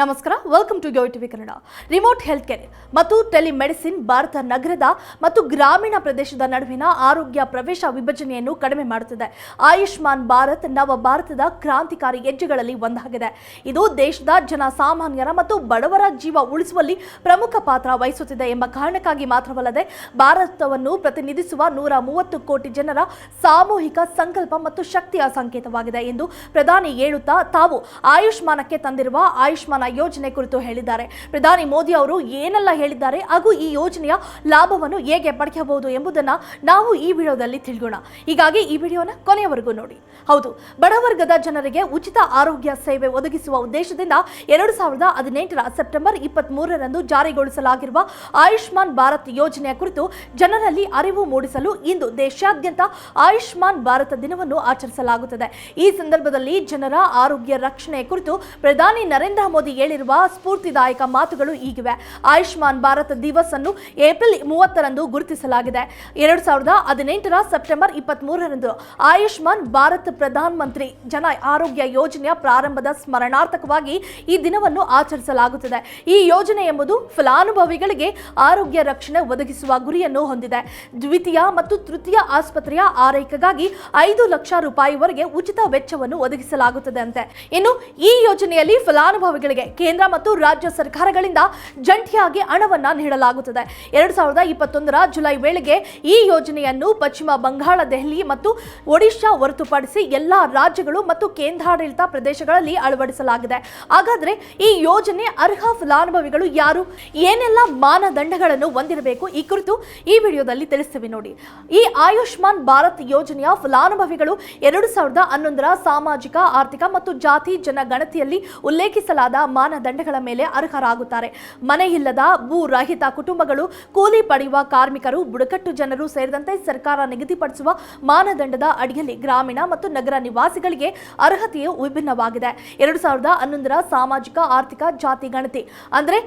ನಮಸ್ಕಾರ welcome to go T V Kannada remote health care ಮತ್ತು telemedicine Bharat ನಗರದ ಮತ್ತು ಗ್ರಾಮೀಣ ಪ್ರದೇಶದ ನಡುವಿನ ಆರೋಗ್ಯ ಪ್ರವೇಶ ವಿಭಜನೆಯನ್ನು ಕಡಿಮೆ ಮಾಡುತ್ತಿದೆ. ಆಯುಷ್ಮಾನ್ ಭಾರತ್ ನವ ಭಾರತದ ಕ್ರಾಂತಿಕಾರಿ ಹೆಜ್ಜೆಗಳಲ್ಲಿ ಒಂದಾಗಿದೆ. ಇದು ದೇಶದ ಜನಸಾಮಾನ್ಯರ ಮತ್ತು ಬಡವರ ಜೀವ ಉಳಿಸುವಲ್ಲಿ ಪ್ರಮುಖ ಪಾತ್ರ ವಹಿಸುತ್ತಿದೆ ಎಂಬ ಕಾರಣಕ್ಕಾಗಿ ಮಾತ್ರವಲ್ಲದೆ, ಭಾರತವನ್ನು ಪ್ರತಿನಿಧಿಸುವ ನೂರ ಮೂವತ್ತು ಕೋಟಿ ಜನರ ಸಾಮೂಹಿಕ ಸಂಕಲ್ಪ ಮತ್ತು ಶಕ್ತಿಯ ಸಂಕೇತವಾಗಿದೆ ಎಂದು ಪ್ರಧಾನಿ ಹೇಳುತ್ತಾ, ತಾವು ಆಯುಷ್ಮಾನಕ್ಕೆ ತಂದಿರುವ ಆಯುಷ್ಮಾನ ಯೋಜನೆ ಕುರಿತು ಹೇಳಿದ್ದಾರೆ. ಪ್ರಧಾನಿ ಮೋದಿ ಅವರು ಏನೆಲ್ಲ ಹೇಳಿದ್ದಾರೆ, ಹಾಗೂ ಈ ಯೋಜನೆಯ ಲಾಭವನ್ನು ಹೇಗೆ ಪಡೆಯಬಹುದು ಎಂಬುದನ್ನು ನಾವು ಈ ವಿಡಿಯೋದಲ್ಲಿ ತಿಳಿಯೋಣ ಹೀಗಾಗಿ ಈ ವಿಡಿಯೋನ ಕೊನೆಯವರೆಗೂ ನೋಡಿ. ಹೌದು ಬಡವರ್ಗದ ಜನರಿಗೆ ಉಚಿತ ಆರೋಗ್ಯ ಸೇವೆ ಒದಗಿಸುವ ಉದ್ದೇಶದಿಂದ ಎರಡು ಸಾವಿರದ ಹದಿನೆಂಟರ ಸೆಪ್ಟೆಂಬರ್ ಇಪ್ಪತ್ತ್ ಮೂರರಂದು ಜಾರಿಗೊಳಿಸಲಾಗಿರುವ ಆಯುಷ್ಮಾನ್ ಭಾರತ್ ಯೋಜನೆಯ ಕುರಿತು ಜನರಲ್ಲಿ ಅರಿವು ಮೂಡಿಸಲು ಇಂದು ದೇಶಾದ್ಯಂತ ಆಯುಷ್ಮಾನ್ ಭಾರತ ದಿನವನ್ನು ಆಚರಿಸಲಾಗುತ್ತದೆ. ಈ ಸಂದರ್ಭದಲ್ಲಿ ಜನರ ಆರೋಗ್ಯ ರಕ್ಷಣೆ ಕುರಿತು ಪ್ರಧಾನಿ ನರೇಂದ್ರ ಮೋದಿ ಹೇಳಿರುವ ಸ್ಫೂರ್ತಿದಾಯಕ ಮಾತುಗಳು ಈಗಿವೆ. ಆಯುಷ್ಮಾನ್ ಭಾರತ್ ದಿವಸ್ ಅನ್ನು ಏಪ್ರಿಲ್ ಮೂವತ್ತರಂದು ಗುರುತಿಸಲಾಗಿದೆ. ಎರಡು ಸಾವಿರದ ಹದಿನೆಂಟರ ಸೆಪ್ಟೆಂಬರ್ ಇಪ್ಪತ್ತ್ ಮೂರರಂದು ಆಯುಷ್ಮಾನ್ ಭಾರತ್ ಪ್ರಧಾನ ಮಂತ್ರಿ ಜನ ಆರೋಗ್ಯ ಯೋಜನೆಯ ಪ್ರಾರಂಭದ ಸ್ಮರಣಾರ್ಥಕವಾಗಿ ಈ ದಿನವನ್ನು ಆಚರಿಸಲಾಗುತ್ತದೆ. ಈ ಯೋಜನೆ ಎಂಬುದು ಫಲಾನುಭವಿಗಳಿಗೆ ಆರೋಗ್ಯ ರಕ್ಷಣೆ ಒದಗಿಸುವ ಗುರಿಯನ್ನು ಹೊಂದಿದೆ. ದ್ವಿತೀಯ ಮತ್ತು ತೃತೀಯ ಆಸ್ಪತ್ರೆಯ ಆರೈಕೆಗಾಗಿ ಐದು ಲಕ್ಷ ರೂಪಾಯಿವರೆಗೆ ಉಚಿತ ವೆಚ್ಚವನ್ನು ಒದಗಿಸಲಾಗುತ್ತದೆ ಅಂತೆ ಇನ್ನು ಈ ಯೋಜನೆಯಲ್ಲಿ ಫಲಾನುಭವಿಗಳಿಗೆ ಕೇಂದ್ರ ಮತ್ತು ರಾಜ್ಯ ಸರ್ಕಾರಗಳಿಂದ ಜಂಟಿಯಾಗಿ ಹಣವನ್ನು ನೀಡಲಾಗುತ್ತದೆ. ಎರಡು ಸಾವಿರದ ಇಪ್ಪತ್ತೊಂದರ ಜುಲೈ ವೇಳೆಗೆ ಈ ಯೋಜನೆಯನ್ನು ಪಶ್ಚಿಮ ಬಂಗಾಳ, ದೆಹಲಿ ಮತ್ತು ಒಡಿಶಾ ಹೊರತುಪಡಿಸಿ ಎಲ್ಲಾ ರಾಜ್ಯಗಳು ಮತ್ತು ಕೇಂದ್ರಾಡಳಿತ ಪ್ರದೇಶಗಳಲ್ಲಿ ಅಳವಡಿಸಲಾಗಿದೆ. ಹಾಗಾದರೆ ಈ ಯೋಜನೆ ಅರ್ಹ ಫಲಾನುಭವಿಗಳು ಯಾರು? ಏನೆಲ್ಲ ಮಾನದಂಡಗಳನ್ನು ಹೊಂದಿರಬೇಕು? ಈ ಕುರಿತು ಈ ವಿಡಿಯೋದಲ್ಲಿ ತಿಳಿಸ್ತೀವಿ ನೋಡಿ. ಈ ಆಯುಷ್ಮಾನ್ ಭಾರತ್ ಯೋಜನೆಯ ಫಲಾನುಭವಿಗಳು ಎರಡು ಸಾವಿರದ ಹನ್ನೊಂದರ ಸಾಮಾಜಿಕ, ಆರ್ಥಿಕ ಮತ್ತು ಜಾತಿ, ಜನಗಣತಿಯಲ್ಲಿ ಉಲ್ಲೇಖಿಸಲಾದ ಮಾನದಂಡಗಳ ಮೇಲೆ ಅರ್ಹರಾಗುತ್ತಾರೆ. ಮನೆಯಿಲ್ಲದ ಭೂ ರಹಿತ ಕುಟುಂಬಗಳು ಕೂಲಿ ಪಡೆಯುವ ಕಾರ್ಮಿಕರು, ಬುಡಕಟ್ಟು ಜನರು ಸೇರಿದಂತೆ ಸರ್ಕಾರ ನಿಗದಿಪಡಿಸುವ ಮಾನದಂಡದ ಅಡಿಯಲ್ಲಿ ಗ್ರಾಮೀಣ ಮತ್ತು ನಗರ ನಿವಾಸಿಗಳಿಗೆ ಅರ್ಹತೆಯು ವಿಭಿನ್ನವಾಗಿದೆ. ಎರಡು ಸಾವಿರದ ಹನ್ನೊಂದರ ಸಾಮಾಜಿಕ, ಆರ್ಥಿಕ ಜಾತಿ ಗಣತಿ ಅಂದರೆ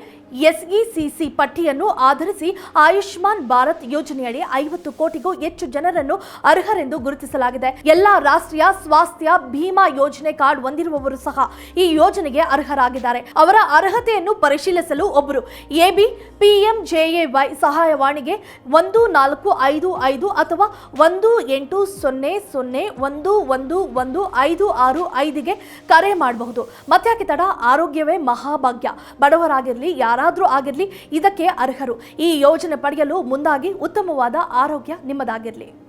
ಎಸ್ಇಸಿಸಿ ಪಟ್ಟಿಯನ್ನು ಆಧರಿಸಿ ಆಯುಷ್ಮಾನ್ ಭಾರತ್ ಯೋಜನೆಯಡಿ ಐವತ್ತು ಕೋಟಿಗೂ ಹೆಚ್ಚು ಜನರನ್ನು ಅರ್ಹರೆಂದು ಗುರುತಿಸಲಾಗಿದೆ. ಎಲ್ಲಾ ರಾಷ್ಟ್ರೀಯ ಸ್ವಾಸ್ಥ್ಯ ಭೀಮಾ ಯೋಜನೆ ಕಾರ್ಡ್ ಹೊಂದಿರುವವರು ಸಹ ಈ ಯೋಜನೆಗೆ ಅರ್ಹರಾಗಿದ್ದಾರೆ. ಅವರ ಅರ್ಹತೆಯನ್ನು ಪರಿಶೀಲಿಸಲು ಒಬ್ಬರು ಎಬಿ ಪಿಎಂಜೆಎವೈ ಸಹಾಯವಾಣಿಗೆ ಒಂದು ನಾಲ್ಕು ಐದು ಐದು ಅಥವಾ ಒಂದು ಎಂಟು ಸೊನ್ನೆ ಸೊನ್ನೆ ಒಂದು ಒಂದು ಒಂದು ಐದು ಆರು ಐದಿಗೆ ಕರೆ ಮಾಡಬಹುದು. ಮತ್ತ್ಯಾಕೆ ತಡ? ಆರೋಗ್ಯವೇ ಮಹಾಭಾಗ್ಯ. ಬಡವರಾಗಿರಲಿ, ಯಾರಾದರೂ ಆಗಿರಲಿ, ಇದಕ್ಕೆ ಅರ್ಹರು. ಈ ಯೋಜನೆ ಪಡೆಯಲು ಮುಂದಾಗಿ ಉತ್ತಮವಾದ ಆರೋಗ್ಯ ನಿಮ್ಮದಾಗಿರಲಿ.